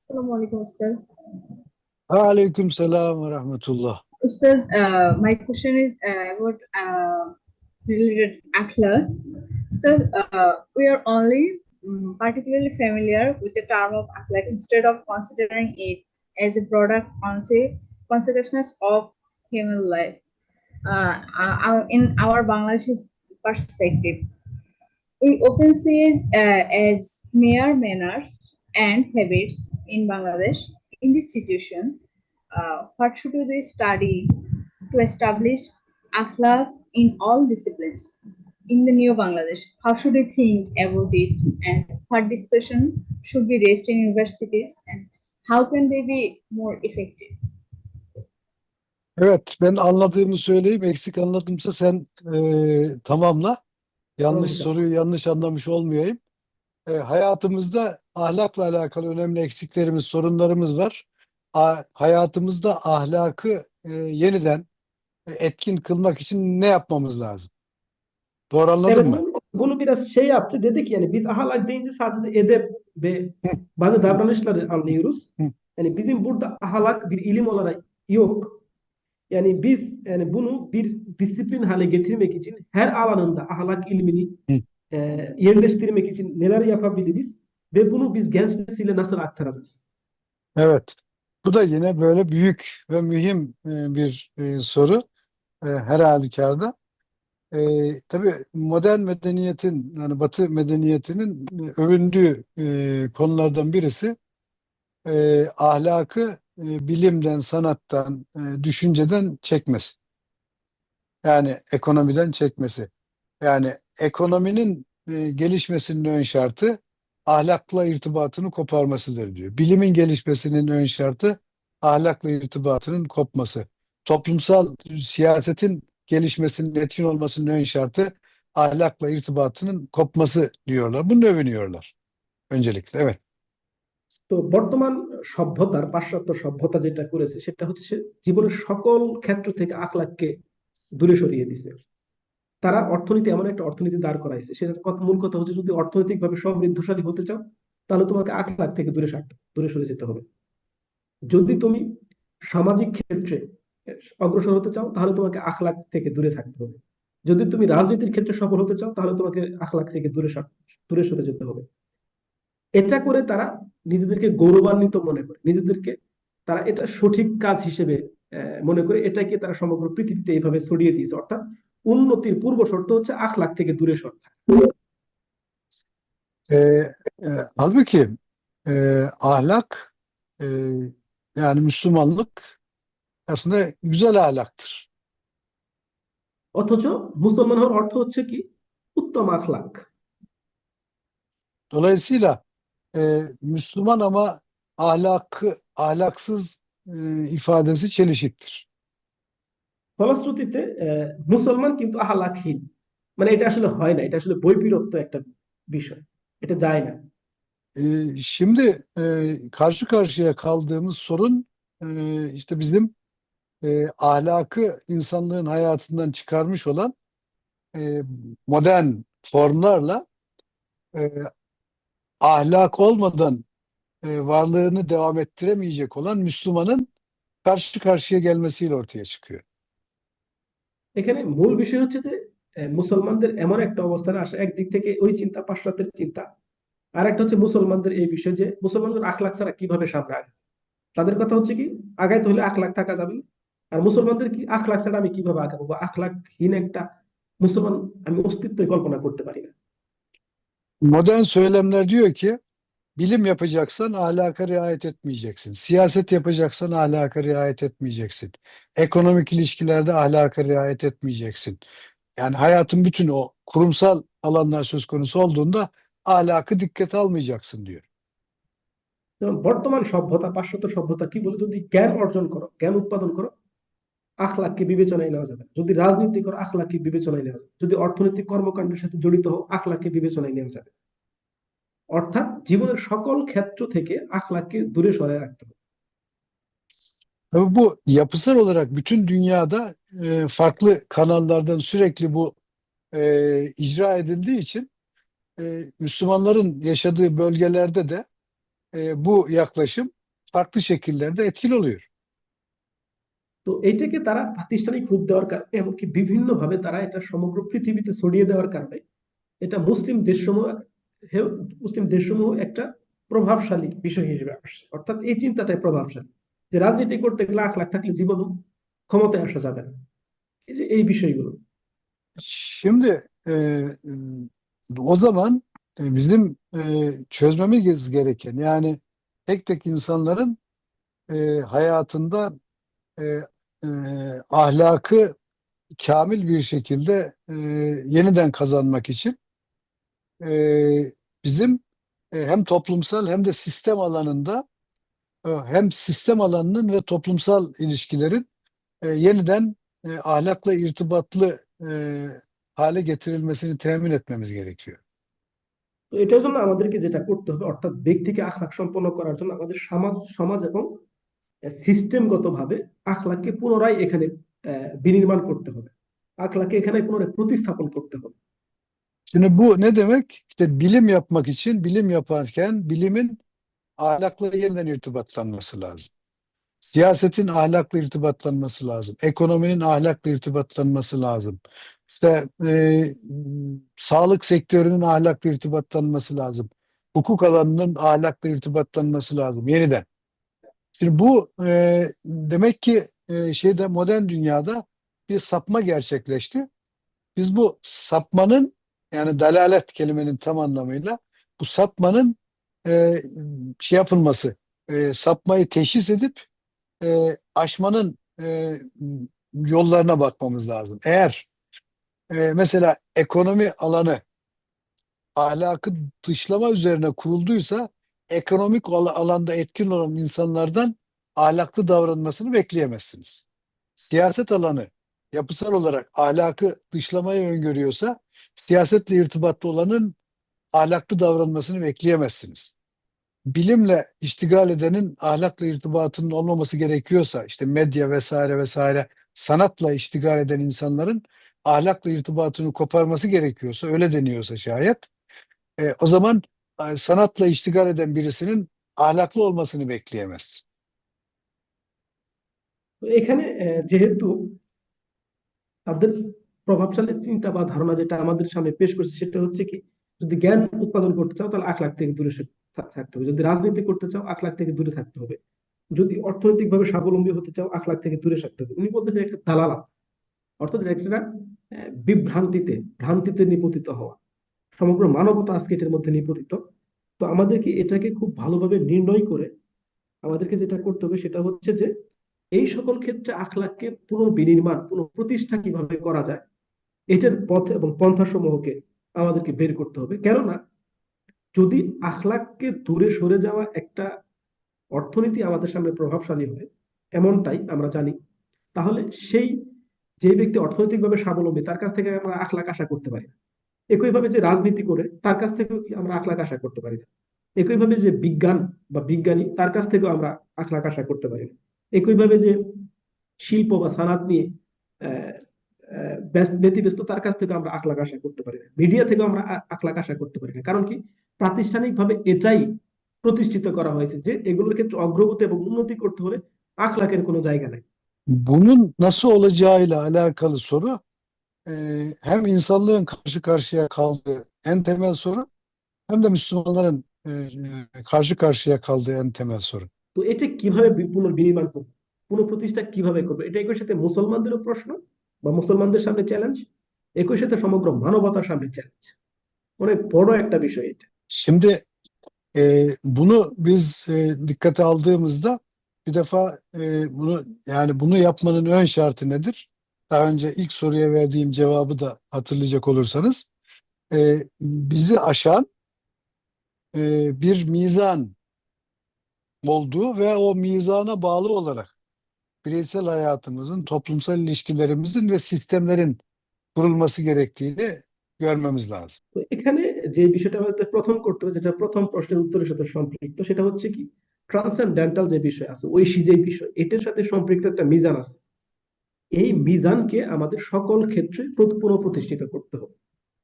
Assalamu alaikum, Ustaz. Aleyküm selam ve rahmetullah. Ustaz, uh, my question is uh, about uh, related akhlaq. Ustaz, uh, we are only mm, particularly familiar with the term of akhlaq instead of considering it as a broader concept, consciousness of human life. Uh, uh, in our Bangladeshi perspective, we often see it uh, as mere manners and habits in Bangladesh. In this situation, uh, what should we study to establish akhlaq in all disciplines in the new Bangladesh? How should we think about it and what discussion should be raised in universities and how can they be more effective? Evet, ben anladığımı söyleyeyim. Eksik anladımsa sen e, tamamla. Yanlış Tamam. soruyu yanlış anlamış olmayayım. E, hayatımızda ahlakla alakalı önemli eksiklerimiz, sorunlarımız var. A- hayatımızda ahlakı e, yeniden e, etkin kılmak için ne yapmamız lazım? Doğru anladın Evet, mı? bunu, bunu biraz şey yaptı. Dedik yani biz ahlak deyince sadece edep ve bazı davranışları anlıyoruz. Yani bizim burada ahlak bir ilim olarak yok. Yani biz yani bunu bir disiplin hale getirmek için her alanında ahlak ilmini Hı. E, yerleştirmek için neler yapabiliriz ve bunu biz genç nesile nasıl aktaracağız? Evet. Bu da yine böyle büyük ve mühim e, bir e, soru e, her halükarda. E, tabii modern medeniyetin yani Batı medeniyetinin övündüğü e, konulardan birisi e, ahlakı e, bilimden, sanattan, e, düşünceden çekmesi. Yani ekonomiden çekmesi. Yani ekonominin e, gelişmesinin ön şartı ahlakla irtibatını koparmasıdır diyor. Bilimin gelişmesinin ön şartı ahlakla irtibatının kopması. Toplumsal siyasetin gelişmesinin etkin olmasının ön şartı ahlakla irtibatının kopması diyorlar. Bunu övünüyorlar. Öncelikle evet. তো বর্তমান সভ্যতার পাশ্চাত্য সভ্যতা যেটা করেছে সেটা হচ্ছে সে জীবনের সকল ক্ষেত্র থেকে আখলাককে দূরে সরিয়ে দিছে তারা অর্থনীতি এমন একটা অর্থনীতি দাঁড় করাইছে। সেটার কথা- মূল কথা হচ্ছে যদি অর্থনৈতিকভাবে সমৃদ্ধশালী হতে চাও, তাহলে তোমাকে আখলাক থেকে দূরে দূরে সরে যেতে হবে। যদি তুমি সামাজিক ক্ষেত্রে অগ্রসর হতে চাও, তাহলে তোমাকে আখলাক থেকে দূরে থাকতে হবে। যদি তুমি রাজনীতির ক্ষেত্রে সফল হতে চাও, তাহলে তোমাকে আখলাক থেকে দূরে দূরে সরে যেতে হবে। এটা করে তারা নিজেদেরকে গৌরবান্বিত মনে করে। নিজেদেরকে তারা এটা সঠিক কাজ হিসেবে মনে করে এটাকে তারা সমগ্র পৃথিবীতে এইভাবে ছড়িয়ে দিয়েছে। অর্থাৎ উন্নতির পূর্ব শর্ত হচ্ছে আখলাক থেকে দূরে সর থাকা Ee, e, halbuki e, ahlak e, yani Müslümanlık aslında güzel ahlaktır. অথচ মুসলমান হওয়ার অর্থ হচ্ছে কি উত্তম আখলাক Dolayısıyla e, Müslüman ama ahlakı ahlaksız e, ifadesi çelişiktir. ফলশ্রুতিতে আহ, মুসলমান কিন্তু আহলাকহীন মানে এটা আসলে হয় না এটা আসলে বৈপরীত্য একটা বিষয় এটা যায় না E, şimdi e, karşı karşıya kaldığımız sorun e, işte bizim e, ahlakı insanlığın hayatından çıkarmış olan e, modern formlarla e, ahlak olmadan e, varlığını devam ettiremeyecek olan Müslümanın karşı karşıya gelmesiyle ortaya çıkıyor. এখানে মূল বিষয় হচ্ছে যে মুসলমানদের এমন একটা অবস্থানে আসা, একদিক থেকে ওই চিন্তা, পাশ্চাত্যের চিন্তা। আর একটা হচ্ছে মুসলমানদের এই বিষয় যে, মুসলমানদের আখলাক ছাড়া কীভাবে সামনে আগে তাদের কথা হচ্ছে কি, আগাইতে হলে আখলাক থাকা যাবে। আর মুসলমানদের কি আখলাক ছাড়া আমি কীভাবে আগাবো? বা আখলাকহীন একটা মুসলমান আমি অস্তিত্বই কল্পনা করতে পারি না। Modern söylemler diyor ki bilim yapacaksan ahlaka riayet etmeyeceksin. Siyaset yapacaksan ahlaka riayet etmeyeceksin. Ekonomik ilişkilerde ahlaka riayet etmeyeceksin. Yani hayatın bütün o kurumsal alanlar söz konusu olduğunda ahlakı dikkate almayacaksın diyor. যেমন বর্তমান সভ্যতা পাশ্চাত্য সভ্যতা কি বলে যদি জ্ঞান অর্জন করো জ্ঞান উৎপাদন করো আখলাককে বিবেচনায় নেওয়া যাবে না। যদি রাজনীতি করো আখলাককে বিবেচনায় নেওয়া যাবে যদি অর্থনৈতিক কর্মকাণ্ডের সাথে জড়িত হও আখলাককে বিবেচনায় নেওয়া যাবে অর্থাৎ জীবনের সকল ক্ষেত্র থেকে আখলাককে দূরে সরায় রাখতে হবে Tabii bu yapısal olarak bütün dünyada e, farklı kanallardan sürekli bu e, icra edildiği için e, Müslümanların yaşadığı bölgelerde de e, bu yaklaşım farklı şekillerde etkili oluyor. তো এইটাকে তারা প্রাতিষ্ঠানিক রূপ দেওয়ার কারণে এমনকি বিভিন্নভাবে তারা এটা সমগ্র পৃথিবীতে ছড়িয়ে দেওয়ার কারণে এটা মুসলিম দেশসমূহ হে- মুসলিম দেশসমূহ একটা প্রভাবশালী বিষয় হিসেবে আসছে অর্থাৎ এই চিন্তাটাই প্রভাবশালী যে রাজনীতি করতে গেলে আখ লাখ থাকলে জীবনও ক্ষমতায় আসা যাবে না এই যে এই বিষয়গুলো Şimdi e, o zaman e, bizim e, çözmemiz gereken yani tek tek insanların e, hayatında e, e, ahlakı kamil bir şekilde e, yeniden kazanmak için e, bizim e, hem toplumsal hem de sistem alanında e, hem sistem alanının ve toplumsal ilişkilerin e, yeniden e, ahlakla irtibatlı e, hale getirilmesini temin etmemiz gerekiyor. তো এটার জন্য আমাদেরকে যেটা করতে হবে অর্থাৎ ব্যক্তিকে আখলাখ সম্পন্ন করার জন্য আমাদের সমাজ সমাজ এবং সিস্টেমগত ভাবে আখলাখকে পুনরায় এখানে আহ, বিনির্মাণ করতে হবে আখলাখকে এখানে পুনরায় প্রতিস্থাপন করতে হবে Şimdi bu ne demek? İşte bilim yapmak için bilim yaparken bilimin ahlakla yeniden irtibatlanması lazım. Siyasetin ahlakla irtibatlanması lazım. Ekonominin ahlakla irtibatlanması lazım. İşte e, sağlık sektörünün ahlakla irtibatlanması lazım. Hukuk alanının ahlakla irtibatlanması lazım yeniden. Şimdi bu e, demek ki e, şeyde modern dünyada bir sapma gerçekleşti. Biz bu sapmanın yani dalalet kelimenin tam anlamıyla bu sapmanın e, şey yapılması, e, sapmayı teşhis edip e, aşmanın e, yollarına bakmamız lazım. Eğer e, mesela ekonomi alanı ahlakı dışlama üzerine kurulduysa ekonomik al- alanda etkin olan insanlardan ahlaklı davranmasını bekleyemezsiniz. Siyaset alanı yapısal olarak ahlakı dışlamayı öngörüyorsa siyasetle irtibatlı olanın ahlaklı davranmasını bekleyemezsiniz. Bilimle iştigal edenin ahlakla irtibatının olmaması gerekiyorsa işte medya vesaire vesaire sanatla iştigal eden insanların ahlakla irtibatını koparması gerekiyorsa öyle deniyorsa şayet e, o zaman e, sanatla iştigal eden birisinin ahlaklı olmasını bekleyemez. তো এখানে আহ, যেহেতু তাদের প্রভাবশালী চিন্তা বা ধারণা যেটা আমাদের সামনে পেশ করছে, সেটা হচ্ছে কি, যদি জ্ঞান উৎপাদন করতে চাও, তাহলে আখ লাখ থেকে দূরে থাকতে হবে। যদি রাজনীতি করতে চাও, আখ লাখ থেকে দূরে থাকতে হবে। যদি অর্থনৈতিকভাবে স্বাবলম্বী হতে চাও, আখ লাখ থেকে দূরে থাকতে হবে। উনি বলতেছেন একটা দালালা অর্থাৎ একটা বিভ্রান্তিতে, ভ্রান্তিতে নিপতিত হওয়া। সমগ্র মানবতা আজকে এটার মধ্যে নিপতিত। তো আমাদেরকে এটাকে খুব ভালোভাবে নির্ণয় করে আমাদেরকে যেটা করতে হবে, সেটা হচ্ছে যে, এই সকল ক্ষেত্রে আখলাককে পুনর্বিনির্মাণ, পুনঃপ্রতিষ্ঠা কীভাবে করা যায় এটার পথ এবং পন্থা সমূহকে আমাদেরকে বের করতে হবে। কেননা, যদি আখলাককে দূরে সরে যাওয়া একটা অর্থনীতি আমাদের সামনে প্রভাবশালী হয়, এমনটাই আমরা জানি, তাহলে সেই যে ব্যক্তি অর্থনৈতিকভাবে স্বাবলম্বী, তার কাছ থেকে আমরা আখলাক আশা করতে পারি না। একইভাবে যে রাজনীতি করে, তার কাছ থেকেও আমরা আখলাক আশা করতে পারি না? একইভাবে যে বিজ্ঞান বা বিজ্ঞানী, তার কাছ থেকেও আমরা আখলাক আশা করতে পারি না। একইভাবে যে শিল্প বা সানাত নিয়ে আহ, আহ, ব্যস্ত ব্যতিব্যস্ত তার কাছ থেকে আমরা আখলাক আশা করতে পারি না। মিডিয়া থেকেও আমরা আখলাক আশা করতে পারি না। কারণ কি? প্রাতিষ্ঠানিকভাবে এটাই প্রতিষ্ঠিত করা হয়েছে যে এগুলোর ক্ষেত্রে অগ্রগতি এবং উন্নতি করতে হলে আখলাকের কোনো জায়গা নাই। Bunun nasıl olacağıyla alakalı soru e, hem insanlığın karşı karşıya kaldığı en temel soru hem de Müslümanların e, karşı karşıya kaldığı en temel soru. তো এটা কীভাবে পুনর্বিনির্মাণ করব? পুনঃপ্রতিষ্ঠা কীভাবে করব? এটা একই সাথে মুসলমানদেরও প্রশ্ন বা মুসলমানদের সামনে চ্যালেঞ্জ একই সাথে সমগ্র মানবতার সামনে চ্যালেঞ্জ অনেক বড় একটা বিষয় এটা Şimdi e, bunu biz e, dikkate aldığımızda bir defa e, bunu yani bunu yapmanın ön şartı nedir? Daha önce ilk soruya verdiğim cevabı da hatırlayacak olursanız e, bizi aşan e, bir mizan olduğu ve o mizana bağlı olarak bireysel hayatımızın, toplumsal ilişkilerimizin ve sistemlerin kurulması gerektiğini görmemiz lazım. তো এখানে যে বিষয়টা আমাদের প্রথম করতে হবে যেটা প্রথম প্রশ্নের উত্তরের সাথে সম্পৃক্ত সেটা হচ্ছে কি ট্রান্সেন্ডেন্টাল যে বিষয় আছে ঐশী যে বিষয় এটার সাথে সম্পৃক্ত একটা মিজান আছে এই মিজানকে আমাদের সকল ক্ষেত্রে পুনঃপ্রতিষ্ঠিত করতে হবে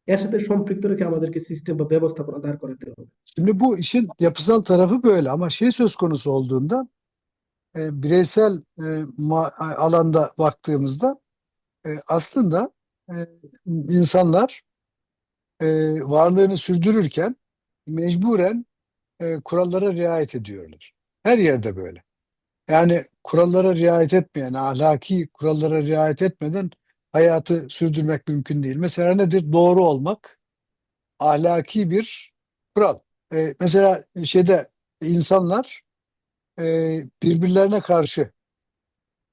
এর সাথে সম্পৃক্ত রেখে আমাদেরকে সিস্টেম বা ব্যবস্থাপনা দাঁড় করাতে হবে Şimdi bu işin yapısal tarafı böyle ama şey söz konusu olduğunda e, bireysel e, alanda baktığımızda e, aslında e, insanlar e, varlığını sürdürürken mecburen e, kurallara riayet ediyorlar. Her yerde böyle. Yani kurallara riayet etmeyen, ahlaki kurallara riayet etmeden hayatı sürdürmek mümkün değil. Mesela nedir? Doğru olmak ahlaki bir kural. E, mesela şeyde insanlar e, birbirlerine karşı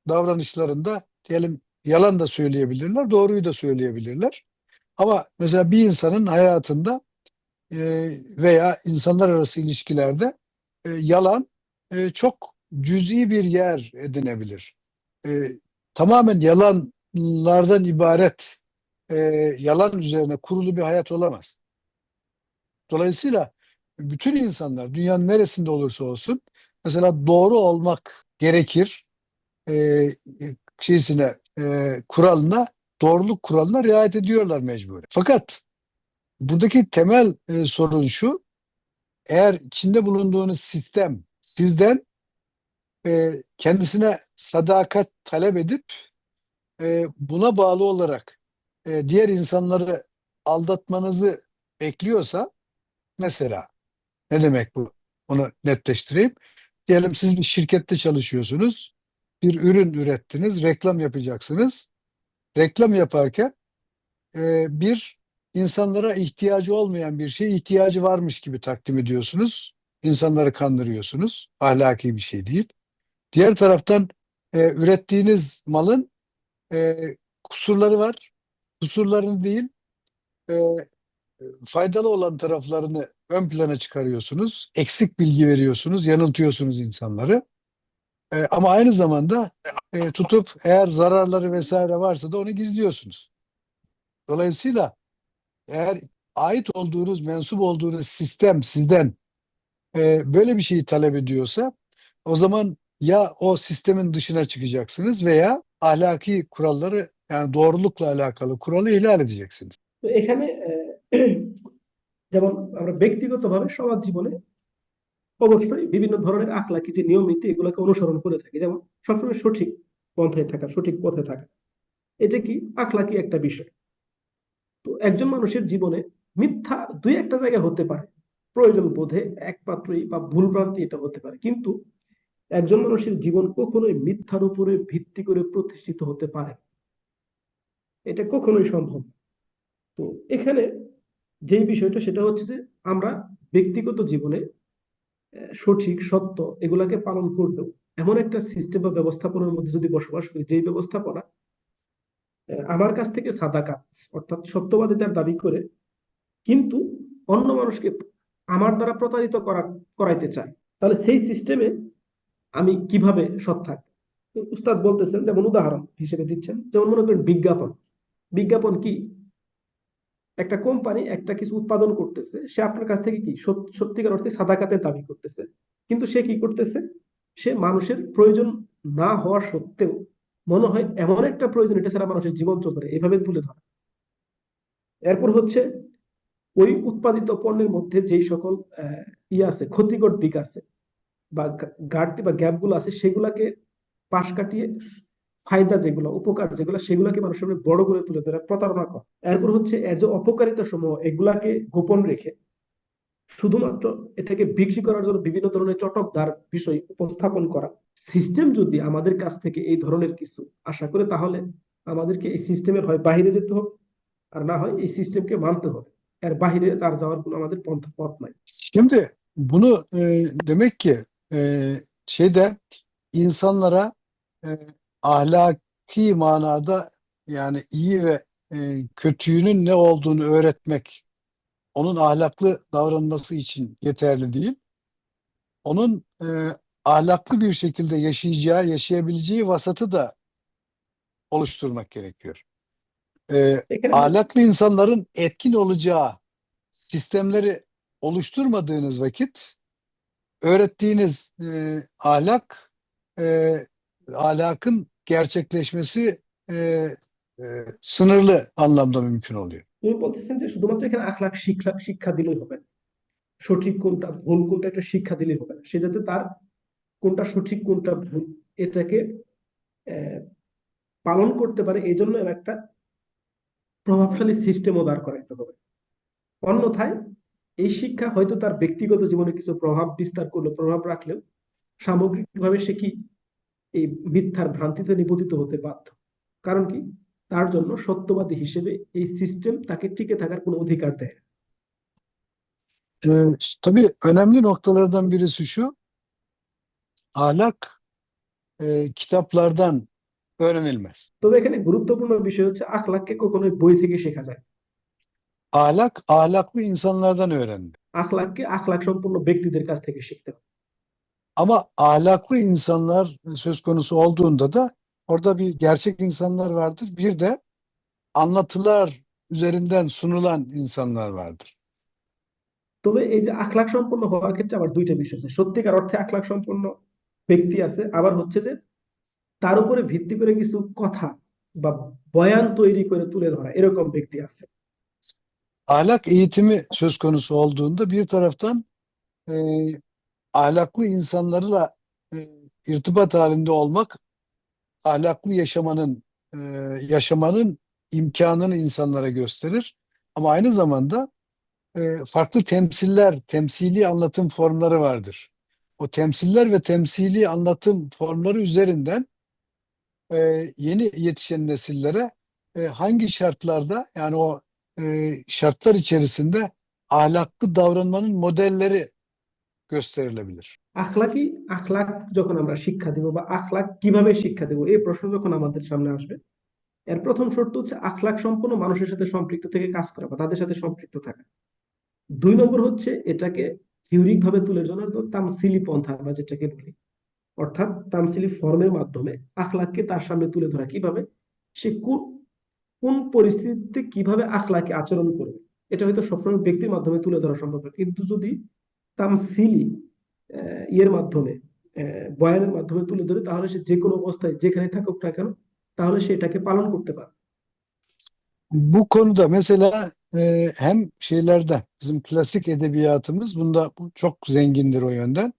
davranışlarında diyelim yalan da söyleyebilirler, doğruyu da söyleyebilirler. Ama mesela bir insanın hayatında e, veya insanlar arası ilişkilerde e, yalan e, çok cüz'i bir yer edinebilir. E, tamamen yalanlardan ibaret e, yalan üzerine kurulu bir hayat olamaz. Dolayısıyla bütün insanlar dünyanın neresinde olursa olsun mesela doğru olmak gerekir e, şeysine e, kuralına doğruluk kuralına riayet ediyorlar mecburen. Fakat buradaki temel e, sorun şu eğer içinde bulunduğunuz sistem sizden e, kendisine sadakat talep edip e, buna bağlı olarak e, diğer insanları aldatmanızı bekliyorsa mesela ne demek bu? Onu netleştireyim. Diyelim siz bir şirkette çalışıyorsunuz. Bir ürün ürettiniz, reklam yapacaksınız. Reklam yaparken e, bir insanlara ihtiyacı olmayan bir şey ihtiyacı varmış gibi takdim ediyorsunuz. İnsanları kandırıyorsunuz. Ahlaki bir şey değil. Diğer taraftan e, ürettiğiniz malın e, kusurları var. Kusurlarını değil, e, faydalı olan taraflarını ön plana çıkarıyorsunuz, eksik bilgi veriyorsunuz, yanıltıyorsunuz insanları. E, ama aynı zamanda e, tutup eğer zararları vesaire varsa da onu gizliyorsunuz. Dolayısıyla eğer ait olduğunuz, mensup olduğunuz sistem sizden e, böyle bir şeyi talep ediyorsa o zaman ya o sistemin dışına çıkacaksınız veya ahlaki kuralları yani doğrulukla alakalı kuralı ihlal edeceksiniz. Ekrem e, যেমন আমরা ব্যক্তিগতভাবে সমাজ জীবনে অবশ্যই বিভিন্ন ধরনের আখলাকি যে নিয়ম নীতি এগুলোকে অনুসরণ করে থাকি। যেমন সবসময় সঠিক পন্থায় থাকা, সঠিক পথে থাকা। এটা কি আখলাকি একটা বিষয়? তো একজন মানুষের জীবনে মিথ্যা দুই একটা জায়গা হতে পারে। প্রয়োজন বোধে একমাত্রই বা ভুল ভ্রান্তি এটা হতে পারে। কিন্তু একজন মানুষের জীবন কখনোই মিথ্যার উপরে ভিত্তি করে প্রতিষ্ঠিত হতে পারে এটা কখনোই সম্ভব তো এখানে যেই বিষয়টা সেটা হচ্ছে যে আমরা ব্যক্তিগত জীবনে সঠিক, সত্য এগুলাকে পালন করলেও এমন একটা সিস্টেম বা ব্যবস্থাপনার মধ্যে যদি বসবাস করি, যেই ব্যবস্থাপনা আমার কাছ থেকে সাদাকাত, অর্থাৎ সত্যবাদিতার দাবি করে, কিন্তু অন্য মানুষকে আমার দ্বারা প্রতারিত করা, করাইতে চায়, তাহলে সেই সিস্টেমে আমি কীভাবে সৎ থাকব উস্তাদ বলতেছেন, যেমন উদাহরণ হিসেবে দিচ্ছেন, যেমন মনে করেন বিজ্ঞাপন। বিজ্ঞাপন কি? একটা কোম্পানি একটা কিছু উৎপাদন করতেছে, সে আপনার কাছ থেকে কি সত- সত্যিকার অর্থে সাদাকাতের দাবি করতেছে? কিন্তু সে কি করতেছে? সে মানুষের প্রয়োজন না হওয়া সত্ত্বেও মনে হয় এমন একটা প্রয়োজন, এটা ছাড়া মানুষের জীবন চলবে এভাবে তুলে ধরা। এরপর হচ্ছে, ওই উৎপাদিত পণ্যের মধ্যে যেই সকল ইয়ে আছে, ক্ষতিকর দিক আছে বা ঘাটতি বা গ্যাপগুলো আছে, সেগুলাকে পাশ কাটিয়ে ফায়দা যেগুলো উপকার যেগুলো সেগুলাকে মানুষের সামনে বড় করে তুলে ধরে প্রতারণা করা। এরপর হচ্ছে এর যে অপকারিতা সমূহ এগুলাকে গোপন রেখে শুধুমাত্র এটাকে বিক্রি করার জন্য বিভিন্ন ধরনের চটকদার বিষয় উপস্থাপন করা। সিস্টেম যদি আমাদের কাছ থেকে এই ধরনের কিছু আশা করে তাহলে আমাদেরকে এই সিস্টেমের হয় বাইরে যেতে হবে আর না হয় এই সিস্টেমকে মানতে হবে। এর বাইরে তার যাওয়ার কোনো আমাদের পন্থা পথ নাই। Şimdi bunu e, demek ki e, şeyde insanlara e, ahlaki manada yani iyi ve e, kötüyünün ne olduğunu öğretmek onun ahlaklı davranması için yeterli değil. Onun e, ahlaklı bir şekilde yaşayacağı, yaşayabileceği vasatı da oluşturmak gerekiyor. E, ahlaklı insanların etkin olacağı sistemleri oluşturmadığınız vakit öğrettiğiniz e, ahlak e, ahlakın gerçekleşmesi e, e, sınırlı anlamda mümkün oluyor. তুমি বলতেছেন যে শুধুমাত্র এখানে আখলাক শিক্ষা শিক্ষা দিলেই হবে সঠিক কোনটা ভুল কোনটা একটা শিক্ষা দিলেই হবে সে যাতে তার কোনটা সঠিক কোনটা ভুল এটাকে পালন করতে পারে এই জন্য একটা প্রভাবশালী সিস্টেমও দাঁড় করাইতে হবে। অন্যথায় এই শিক্ষা হয়তো তার ব্যক্তিগত জীবনে কিছু প্রভাব বিস্তার করল প্রভাব রাখলেও সামগ্রিকভাবে সে কি এই মিথ্যার ভ্রান্তিতে নিপতিত হতে বাধ্য কারণ কি তার জন্য সত্যবাদী হিসেবে এই সিস্টেম তাকে টিকে থাকার কোনো অধিকার দেয়। Ee, tabii önemli noktalardan birisi şu, ahlak e, kitaplardan öğrenilmez. তবে এখানে গুরুত্বপূর্ণ বিষয় হচ্ছে আখলাককে কখনোই বই থেকে শেখা যায়। Ahlak, ahlaklı insanlardan öğrenilir. আখলাককে আখলাক সম্পন্ন ব্যক্তিদের কাছ থেকে শিখতে হবে Ama ahlaklı insanlar söz konusu olduğunda da orada bir gerçek insanlar vardır. Bir de anlatılar üzerinden sunulan insanlar vardır. তবে এই যে আখলাক সম্পন্ন হওয়ার ক্ষেত্রে আবার দুইটা বিষয় আছে সত্যিকার অর্থে আখলাক সম্পন্ন ব্যক্তি আছে আবার হচ্ছে যে তার উপরে ভিত্তি করে কিছু কথা বা বয়ান তৈরি করে তুলে ধরা এরকম ব্যক্তি আছে Ahlak eğitimi söz konusu olduğunda bir taraftan e, ahlaklı insanlarla e, irtibat halinde olmak, ahlaklı yaşamanın e, yaşamanın imkanını insanlara gösterir. Ama aynı zamanda e, farklı temsiller, temsili anlatım formları vardır. O temsiller ve temsili anlatım formları üzerinden yeni yetişen nesillere hangi şartlarda yani o şartlar içerisinde ahlaklı davranmanın modelleri gösterilebilir. আখলাকি, আখলাক যখন আমরা শিক্ষা দিব বা আখলাক কীভাবে শিক্ষা দেব, এই প্রশ্ন যখন আমাদের সামনে আসবে, এর প্রথম শর্ত হচ্ছে আখলাক সম্পন্ন মানুষের সাথে সম্পৃক্ত থেকে কাজ করা বা তাদের সাথে সম্পৃক্ত থাকা। দুই নম্বর হচ্ছে এটাকে থিওরিক ভাবে তুলে ধরার তো তামসিলি পন্থা আমরা যেটাকে বলি। অর্থাৎ তামসিলি ফর্মের মাধ্যমে আখলাককে তার সামনে তুলে ধরা। কীভাবে? সে কোন কোন পরিস্থিতিতে কীভাবে আখলাকে আচরণ করবে? এটা হয়তো সবসময় ব্যক্তির মাধ্যমে তুলে ধরা সম্ভব কিন্তু যদি তামসিলি আহ, ইয়ের মাধ্যমে আহ, বয়ানের মাধ্যমে তুলে ধরে তাহলে সে যে কোনো অবস্থায় যেখানে থাকুক না কেন তাহলে সে এটাকে পালন করতে পারে Bu konuda mesela e, hem şeylerden bizim klasik edebiyatımız bunda bu çok zengindir o yönden.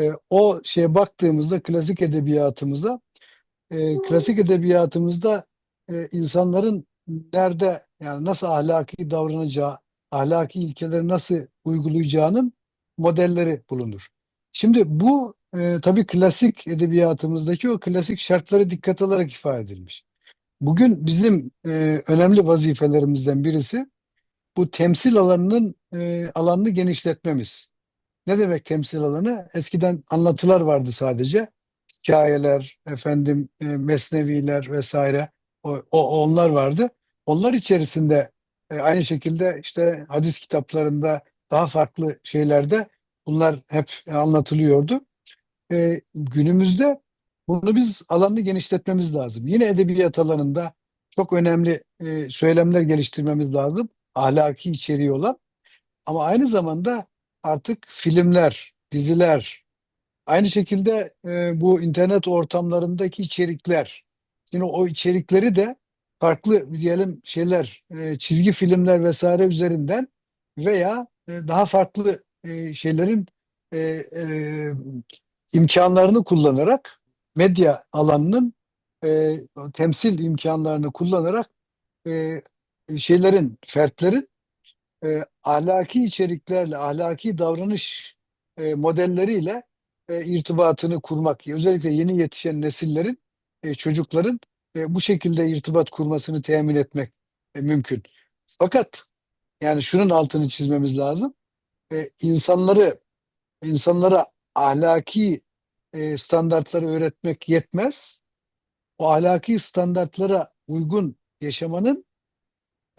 E, o şeye baktığımızda klasik edebiyatımıza e, klasik edebiyatımızda e, insanların nerede yani nasıl ahlaki davranacağı, ahlaki ilkeleri nasıl uygulayacağının modelleri bulunur. Şimdi bu e, tabii klasik edebiyatımızdaki o klasik şartlara dikkat alarak ifade edilmiş. Bugün bizim e, önemli vazifelerimizden birisi bu temsil alanının e, alanını genişletmemiz. Ne demek temsil alanı? Eskiden anlatılar vardı sadece. Hikayeler, efendim e, mesneviler vesaire. O, o- onlar vardı. Onlar içerisinde e, aynı şekilde işte hadis kitaplarında daha farklı şeylerde bunlar hep anlatılıyordu. E, günümüzde bunu biz alanını genişletmemiz lazım. Yine edebiyat alanında çok önemli e, söylemler geliştirmemiz lazım. Ahlaki içeriği olan. Ama aynı zamanda artık filmler, diziler, aynı şekilde e, bu internet ortamlarındaki içerikler. Yine o içerikleri de farklı diyelim şeyler, e, çizgi filmler vesaire üzerinden veya daha farklı e, şeylerin e, e, imkanlarını kullanarak medya alanının e, temsil imkanlarını kullanarak e, şeylerin, fertlerin e, ahlaki içeriklerle, ahlaki davranış e, modelleriyle e, irtibatını kurmak, özellikle yeni yetişen nesillerin, e, çocukların e, bu şekilde irtibat kurmasını temin etmek e, mümkün. Fakat yani şunun altını çizmemiz lazım. E, insanları, insanlara ahlaki e, standartları öğretmek yetmez. O ahlaki standartlara uygun yaşamanın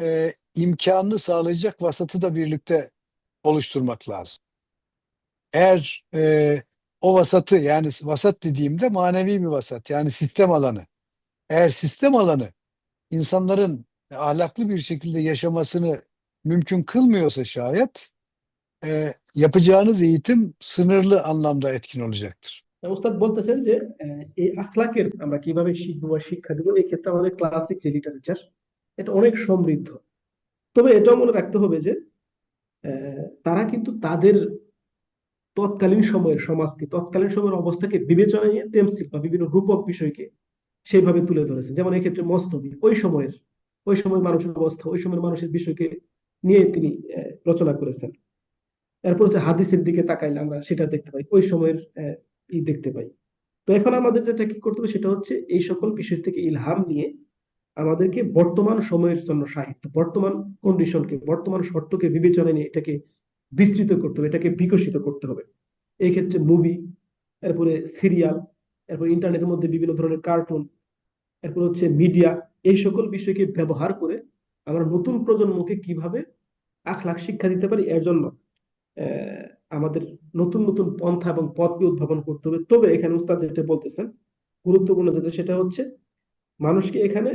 e, imkanını sağlayacak vasatı da birlikte oluşturmak lazım. Eğer e, o vasatı yani vasat dediğimde manevi bir vasat yani sistem alanı. Eğer sistem alanı insanların ahlaklı bir şekilde yaşamasını mümkün kılmıyorsa şayet e, yapacağınız eğitim sınırlı anlamda etkin olacaktır. ওস্তাদ বলতেছেন যে এই আখলাকের আমরা কীভাবে শিখব বা শিক্ষা দিব এই ক্ষেত্রে আমাদের ক্লাসিক যে লিটারেচার এটা অনেক সমৃদ্ধ। তবে এটাও মনে রাখতে হবে যে তারা কিন্তু তাদের তৎকালীন সময়ের সমাজকে তৎকালীন সময়ের অবস্থাকে বিবেচনায় নিয়ে তেমসিল বা বিভিন্ন রূপক বিষয়কে সেইভাবে তুলে ধরেছেন যেমন এক্ষেত্রে মস্তবি ওই সময়ের ওই সময়ের মানুষের অবস্থা ওই সময়ের মানুষের বিষয়কে নিয়ে তিনি রচনা করেছেন। এরপর হচ্ছে হাদিসের দিকে তাকাইলে আমরা সেটা দেখতে পাই, ওই সময়ের ই দেখতে পাই। তো এখন আমাদের যেটা কি করতে হবে সেটা হচ্ছে এই সকল বিষয় থেকে ইলহাম নিয়ে আমাদেরকে বর্তমান সময়ের জন্য সাহিত্য, বর্তমান কন্ডিশনকে বর্তমান শর্তকে, বিবেচনায় নিয়ে এটাকে বিস্তৃত করতে হবে, এটাকে বিকশিত করতে হবে। এই ক্ষেত্রে মুভি এরপরে সিরিয়াল এরপর ইন্টারনেটের মধ্যে বিভিন্ন ধরনের কার্টুন এরপর হচ্ছে মিডিয়া এই সকল বিষয়কে ব্যবহার করে আমরা নতুন প্রজন্মকে কীভাবে আখলাখ শিক্ষা দিতে পারি, এর জন্য আমাদের নতুন নতুন পন্থা এবং পথকে উদ্ভাবন করতে হবে। তবে এখানে উস্তাদ যেটা বলতেছেন, গুরুত্বপূর্ণ যেটা, সেটা হচ্ছে মানুষকে এখানে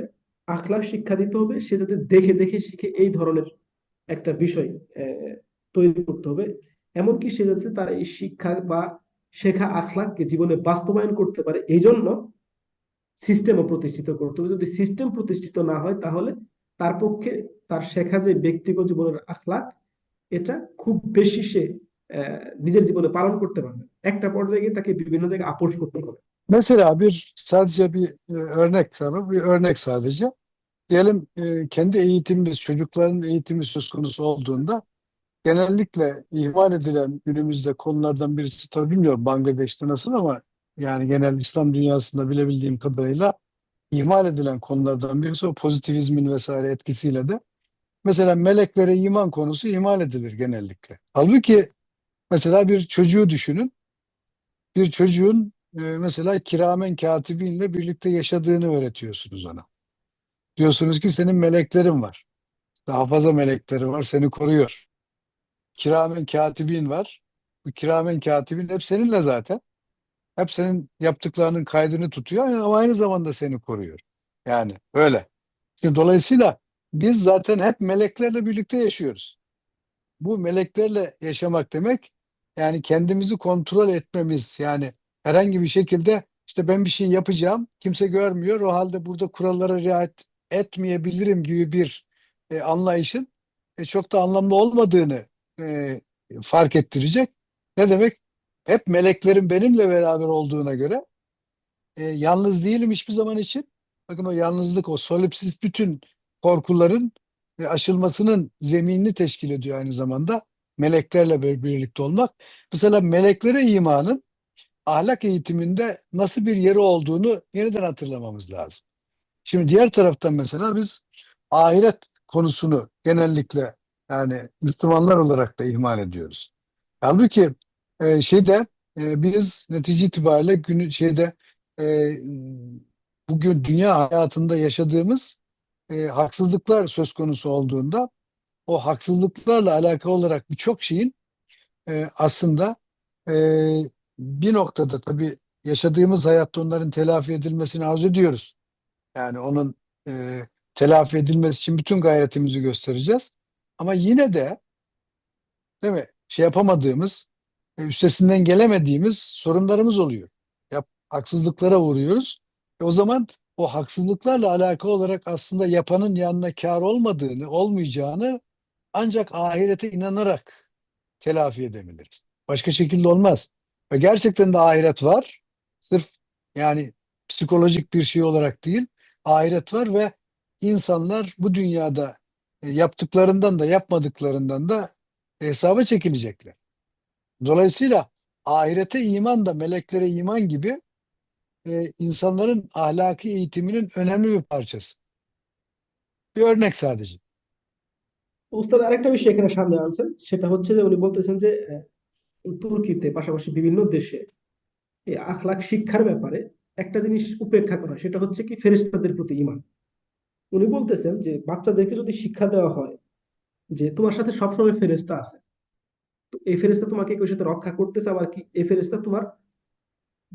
আখলাখ শিক্ষা দিতে হবে, সে যাতে দেখে দেখে শিখে এই ধরনের একটা বিষয় তৈরি করতে হবে। এমনকি সে যাতে তার এই শিক্ষা বা শেখা আখলাককে জীবনে বাস্তবায়ন করতে পারে এই জন্য সিস্টেমও প্রতিষ্ঠিত করতে হবে। যদি সিস্টেম প্রতিষ্ঠিত না হয়, তাহলে তার পক্ষে তার শেখা যে ব্যক্তিগত জীবনের আখলাক এটা খুব বেশি সে আহ, নিজের জীবনে পালন করতে পারবে না। একটা পর্যায়ে গিয়ে তাকে বিভিন্ন জায়গায় আপোষ করতে হবে Mesela bir sadece bir e, örnek sana bir örnek sadece. Diyelim e, kendi eğitimimiz, çocukların eğitimi söz konusu olduğunda genellikle ihmal edilen günümüzde konulardan birisi tabii bilmiyorum Bangladeş'te nasıl ama yani genel İslam dünyasında bilebildiğim kadarıyla ihmal edilen konulardan birisi o pozitivizmin vesaire etkisiyle de mesela meleklere iman konusu ihmal edilir genellikle. Halbuki mesela bir çocuğu düşünün. Bir çocuğun e, mesela kiramen katibinle birlikte yaşadığını öğretiyorsunuz ona. Diyorsunuz ki senin meleklerin var. Daha fazla melekleri var, seni koruyor. Kiramen katibin var. Bu kiramen katibin hep seninle zaten. Hep senin yaptıklarının kaydını tutuyor ama aynı zamanda seni koruyor. Yani öyle. Şimdi dolayısıyla biz zaten hep meleklerle birlikte yaşıyoruz. Bu meleklerle yaşamak demek yani kendimizi kontrol etmemiz yani herhangi bir şekilde işte ben bir şey yapacağım kimse görmüyor o halde burada kurallara riayet etmeyebilirim gibi bir e, anlayışın e, çok da anlamlı olmadığını e, fark ettirecek. Ne demek? Hep meleklerin benimle beraber olduğuna göre e, yalnız değilim hiçbir zaman için. Bakın o yalnızlık, o solipsiz bütün korkuların e, aşılmasının zeminini teşkil ediyor aynı zamanda. Meleklerle bir- birlikte olmak. Mesela meleklere imanın ahlak eğitiminde nasıl bir yeri olduğunu yeniden hatırlamamız lazım. Şimdi diğer taraftan mesela biz ahiret konusunu genellikle yani Müslümanlar olarak da ihmal ediyoruz. Halbuki e, şeyde e, biz netice itibariyle günü şeyde e, bugün dünya hayatında yaşadığımız e, haksızlıklar söz konusu olduğunda o haksızlıklarla alakalı olarak birçok şeyin e, aslında e, bir noktada tabii yaşadığımız hayatta onların telafi edilmesini arzu ediyoruz. Yani onun e, telafi edilmesi için bütün gayretimizi göstereceğiz. Ama yine de değil mi? Şey yapamadığımız, üstesinden gelemediğimiz sorunlarımız oluyor. Yap, haksızlıklara uğruyoruz. E o zaman o haksızlıklarla alakalı olarak aslında yapanın yanına kâr olmadığını, olmayacağını ancak ahirete inanarak telafi edebiliriz. Başka şekilde olmaz. Ve gerçekten de ahiret var. Sırf yani psikolojik bir şey olarak değil, ahiret var ve insanlar bu dünyada e, yaptıklarından da yapmadıklarından da hesaba çekilecekler. Dolayısıyla ahirete iman da meleklere iman gibi e, insanların ahlaki eğitiminin önemli bir parçası. Bir örnek sadece. উস্তাদ আরেকটা বিষয় এখানে সামনে আনছেন সেটা হচ্ছে যে উনি বলতেছেন যে তুর্কিতে পাশাপাশি বিভিন্ন দেশে এই আখলাক শিক্ষার ব্যাপারে একটা জিনিস উপেক্ষা করা সেটা হচ্ছে কি ফেরেশতাদের প্রতি ঈমান উনি বলতেছেন যে বাচ্চাদেরকে যদি শিক্ষা দেওয়া হয় যে তোমার সাথে সবসময় ফেরেশতা আছে তো এই ফেরেশতা তোমাকে কেউ সাথে রক্ষা করতেছে, আবার কি? এই ফেরেশতা তোমার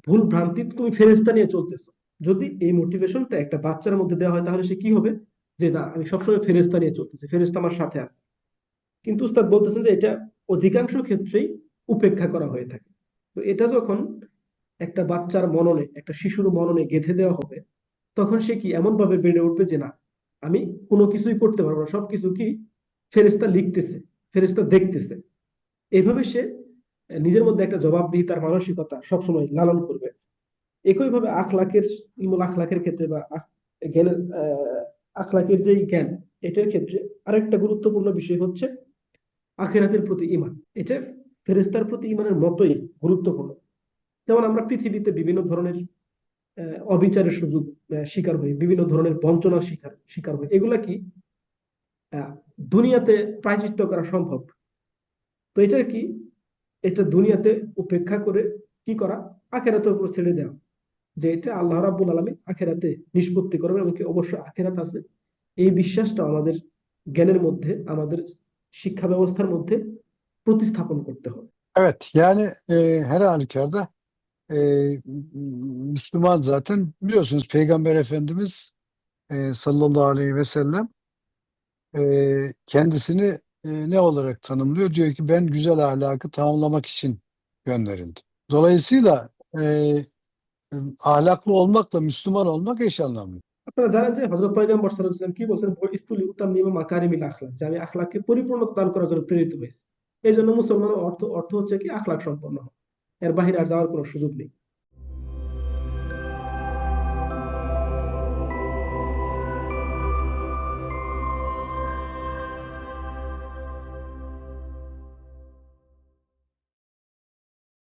ভুল ভ্রান্তি তুমি ফেরেশতা নিয়ে চলতেছো। যদি এই মোটিভেশনটা একটা বাচ্চার মধ্যে দেওয়া হয়, তাহলে সে কি হবে? যে না, আমি সবসময় ফেরেশতা নিয়ে চলতেছি, ফেরেশতা আমার সাথে আছে। কিন্তু উস্তাদ বলতেছেন যে এটা অধিকাংশ ক্ষেত্রেই উপেক্ষা করা হয়ে থাকে। তো এটা যখন একটা বাচ্চার মননে, একটা শিশুর মননে গেঁথে দেওয়া হবে, তখন সে কি এমন ভাবে বেড়ে উঠবে যে না, আমি কোনো কিছুই করতে পারব না, সবকিছু কি ফেরেশতা লিখতেছে, ফেরেশতা দেখতেছে। এইভাবে সে নিজের মধ্যে একটা জবাবদিহিতার মানসিকতা সবসময় লালন করবে। একইভাবে আখলাকের ইলমুল আখলাকের ক্ষেত্রে বা জ্ঞানের আখলাকের যেই জ্ঞান, এটার ক্ষেত্রে আরেকটা গুরুত্বপূর্ণ বিষয় হচ্ছে আখেরাতের প্রতি ঈমান। এটা ফেরেস্তার প্রতি ইমানের মতোই গুরুত্বপূর্ণ। যেমন আমরা পৃথিবীতে বিভিন্ন ধরনের অবিচারের সুযোগ শিকার হই, বিভিন্ন ধরনের বঞ্চনার শিকার শিকার হই। এগুলা কি দুনিয়াতে প্রায়শ্চিত্ত করা সম্ভব? তো এটা কি এটা দুনিয়াতে উপেক্ষা করে কি করা আখেরাতের উপর ছেড়ে দেওয়া যে এটা আল্লাহ রাব্বুল আলামিন আখেরাতে নিষ্পত্তি করবে এবং কি অবশ্যই আখেরাত আছে এই বিশ্বাসটা আমাদের জ্ঞানের মধ্যে আমাদের শিক্ষা ব্যবস্থার মধ্যে প্রতিস্থাপন করতে হবে Evet, yani e, her halükarda e, Müslüman zaten biliyorsunuz Peygamber Efendimiz e, sallallahu aleyhi ve sellem e, kendisini e, ne olarak tanımlıyor? Diyor ki ben güzel ahlakı tamamlamak için gönderildim. Dolayısıyla e, e, ahlaklı olmakla Müslüman olmak eş anlamlı. আপনারা জানেন যে হযরত পয়গম্বর সাল্লাল্লাহু আলাইহি ওয়াসাল্লাম কি বলছেন ইস্তুলি উতাম্মিমা মাকারিমিল আখলাক যে আমি আখলাককে পরিপূর্ণতা দান করার জন্য প্রেরিত হয়েছি এই জন্য মুসলমানের অর্থ অর্থ হচ্ছে কি আখলাক সম্পন্ন হওয়া এর বাহিরে আর যাওয়ার কোনো সুযোগ নেই